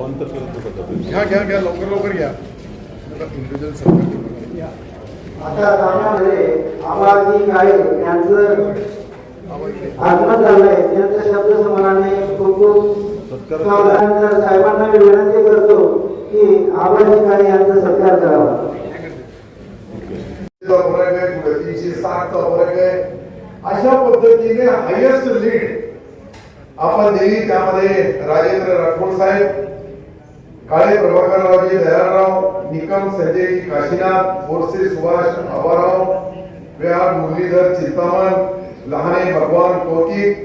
अवांतर करत होता. घ्या घ्या घ्या लवकर लवकर घ्या. इंडिव्हिज्युअल सरकार आता सामन्यामध्ये आबाजी काळे यांचं आगमन झालंय. त्यांचं शब्दसमानाने खूप खूप साहेबांना मी विनंती करतो की आबाजी काळे यांचा सत्कार करावा. अशा पद्धतीने हायेस्ट लीड आपण दिली त्यामध्ये राजेंद्र राठोड साहेब काळे प्रभाकररावजी दयाळराव निकम संजय काशीनाथ बोरसे सुभाष आबाराव व्यार मुरलीधर चिंतामण लहाने भगवान कौतिक.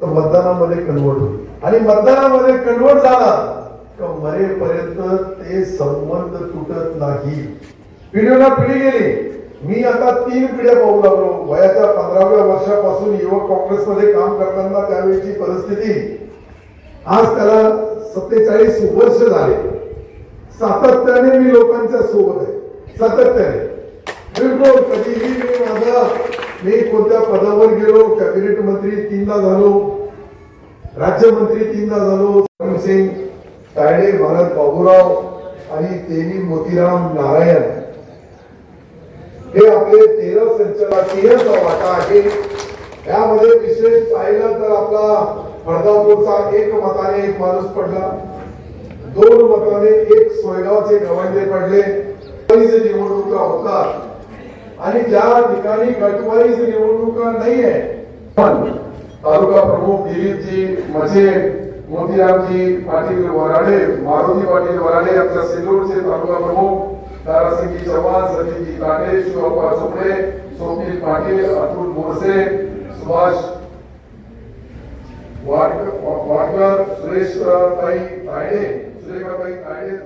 तर मतदानामध्ये कन्वर्ट होईल. आणि मतदानामध्ये कन्वर्ट झाला तर मरेपर्यंत ते संबंध तुटत नाही. पिढीला पिढी गेली. मी आता तीन पिढ्या पाहू लागलो. वयाच्या पंधराव्या वर्षापासून युवक काँग्रेसमध्ये काम करताना त्यावेळीची परिस्थिती. आज त्याला सत्तेचाळीस वर्ष झाले. सातत्याने मी लोकांच्या सोबत आहे. सातत्याने. बिलकुल कधीही मी माझा मी कोणत्या पदावर गेलो कॅबिनेट मंत्री तीनदा झालो राज्यमंत्री तीनदा झालो सिंग तायडे भारत बाबूराव आणि तेनी मोतीराम नारायण. हे आपले तेरा संचलनाचा वाटा आहे. यामध्ये विशेष पाहिलं तर आपला फडदापूरचा एक मताने एक माणूस पडला. दोन मताने एक सोयगावचे गवंडे पडले. निवडणुका होतात. आणि ज्या ठिकाणी गटवारीची निवडणुका नाहीये पण तालुका प्रमुख दिलीपजी मचे मोतीरामजी पाटील वराडे मारुती पाटील वराडे आपल्या सिल्लोडचे तालुका प्रमुख तारासिंगजी चव्हाण सतीजी काटे शिवप्पा चोपडे स्वप्नील पाटील अतुल मोरसे सुभाष वाडकर सुरेश ताई तायडे सुरेखाताई तायडे